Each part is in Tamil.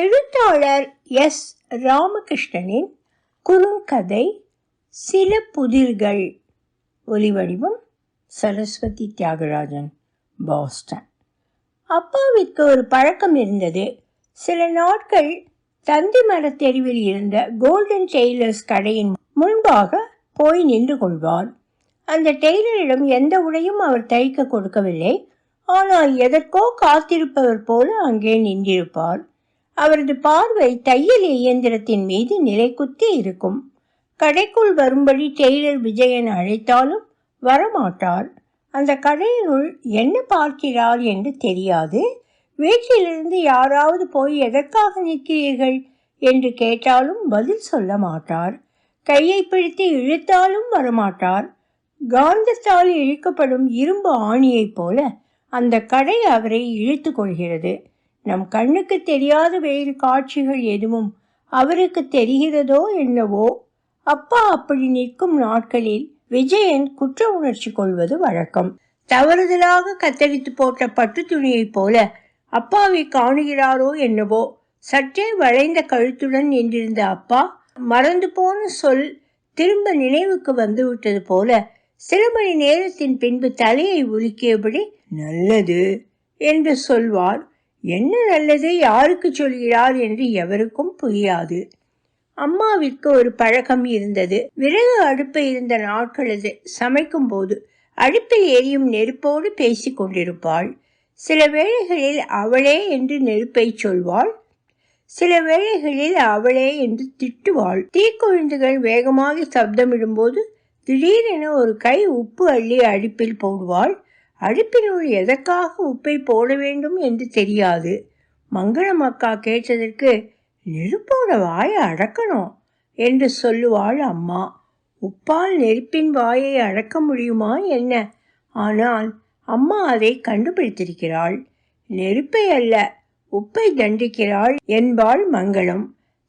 எழுத்தாளர் எஸ். ராமகிருஷ்ணனின் குறுங்கதை சில புதிர்கள் ஒலிவடிவம் சரஸ்வதி தியாகராஜன் பாஸ்டன். அப்பாவிற்கு ஒரு பழக்கம் இருந்தது. சில நாட்கள் தந்தி மரத் தெருவில் இருந்த கோல்டன் டெய்லர்ஸ் கடையின் முன்பாக போய் நின்று கொள்வார். அந்த டெய்லரிடம் எந்த உடையும் அவர் தைக்க கொடுக்கவில்லை. ஆனால் எதற்கோ காத்திருப்பவர் போல அங்கே நின்றிருப்பார். அவரது பார்வை தையல் இயந்திரத்தின் மீது நிலைக்குத்தி இருக்கும். கடைக்குள் வரும்படி டெய்லர் விஜயன் அழைத்தாலும் வரமாட்டார். அந்த கடையினுள் என்ன பார்க்கிறார் என்று தெரியாது. வீட்டிலிருந்து யாராவது போய் எதற்காக நிற்கிறீர்கள் என்று கேட்டாலும் பதில் சொல்ல மாட்டார். கையை பிடித்து இழுத்தாலும் வரமாட்டார். காந்தத்தால் இழுக்கப்படும் இரும்பு ஆணியைப் போல அந்த கடை அவரை இழுத்து கொள்கிறது. நம் கண்ணுக்கு தெரியாத வேறு காட்சிகள் எதுவும் அவருக்கு தெரிகிறதோ என்னவோ அப்பா அப்படி நிற்கும் நாட்களில் விஜயன் குற்ற உணர்ச்சி கொள்வது வழக்கம். தவறுதலாக கத்தரித்து போட்ட பட்டு துணியைப் போல அப்பாவை காணுகிறாரோ என்னவோ சற்றே வளைந்த கழுத்துடன் நின்றிருந்த அப்பா மறந்து போன சொல் திரும்ப நினைவுக்கு வந்துவிட்டது போல சில மணி நேரத்தின் பின்பு தலையை உலுக்கியபடி நல்லது என்று சொல்வார். என்ன நல்லது யாருக்கு சொல்கிறார் என்று எவருக்கும் புரியாது. அம்மாவிற்கு ஒரு பழக்கம் இருந்தது. விறகு அடுப்பு இருந்த நாட்களது சமைக்கும் போது அடுப்பில் எரியும் நெருப்போடு பேசிக் கொண்டிருப்பாள். சில வேளைகளில் அவளே என்று நெருப்பை சொல்வாள். சில வேளைகளில் அவளே என்று திட்டுவாள். தீக்குழுந்துகள் வேகமாக சப்தமிடும்போது திடீரென ஒரு கை உப்பு அள்ளி அடுப்பில் போடுவாள். அடுப்பினுள் எதற்காக உப்பை போட வேண்டும் என்று தெரியாது. மங்களம் அக்கா கேட்டதற்கு நெருப்போட வாயை அடக்கணும் என்று சொல்லுவாள் அம்மா. உப்பால் நெருப்பின் வாயை அடக்க முடியுமா என்ன? ஆனால் அம்மா அதை கண்டுபிடித்திருக்கிறாள். நெருப்பை அல்ல உப்பை தண்டிக்கிறாள் என்பாள் மங்களம்.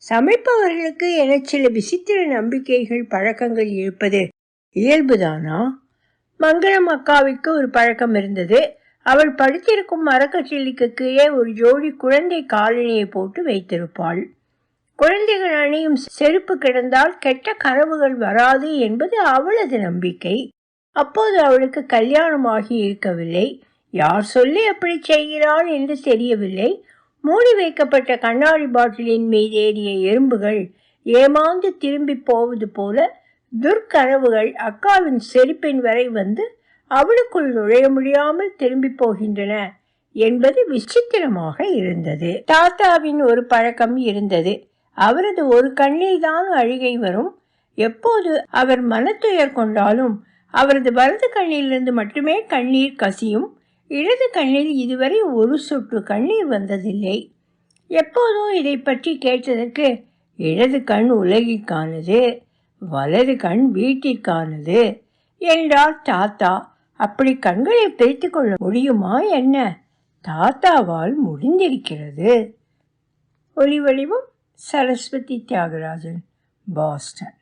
சமைப்பவர்களுக்கு என சில விசித்திர நம்பிக்கைகள் பழக்கங்கள் இருப்பது இயல்புதானா? மங்களம் அக்காவிற்கு ஒரு பழக்கம் இருந்தது. அவள் படுத்திருக்கும் மரக்கச்சிலிக்கு கீழே ஒரு ஜோடி குழந்தை காலணியை போட்டு வைத்திருப்பாள். குழந்தைகள் அணியும் செருப்பு கிடந்தால் கெட்ட கனவுகள் வராது என்பது அவளது நம்பிக்கை. அப்போது அவளுக்கு கல்யாணமாகி இருக்கவில்லை. யார் சொல்லி அப்படி செய்கிறாள்? என்று தெரியவில்லை. மூடி வைக்கப்பட்ட கண்ணாடி பாட்டிலின் மீது ஏறிய எறும்புகள் ஏமாந்து திரும்பி போவது போல துர்க்கனவுகள் அக்காவின் செருப்பின் வரை வந்து அவளுக்குள் நுழைய முடியாமல் திரும்பி போகின்றன என்பது விசித்திரமாக இருந்தது. தாத்தாவின் ஒரு பழக்கம் இருந்தது. அவரது ஒரு கண்ணில் தான் அழுகை வரும். எப்போது அவர் மனத்துயர் கொண்டாலும் அவரது வலது கண்ணிலிருந்து மட்டுமே கண்ணீர் கசியும். இடது கண்ணில் இதுவரை ஒரு சொட்டு கண்ணீர் வந்ததில்லை. எப்போதும் இதை பற்றி கேட்டதற்கு இடது கண் உலகிற்கானது வலது கண் வீட்டிற்கானது. என்றார் தாத்தா. அப்படி கண்களை பிரித்து கொள்ள முடியுமா என்ன? தாத்தாவால் முடிந்திருக்கிறது. ஒலி வடிவம் சரஸ்வதி தியாகராஜன் பாஸ்டன்.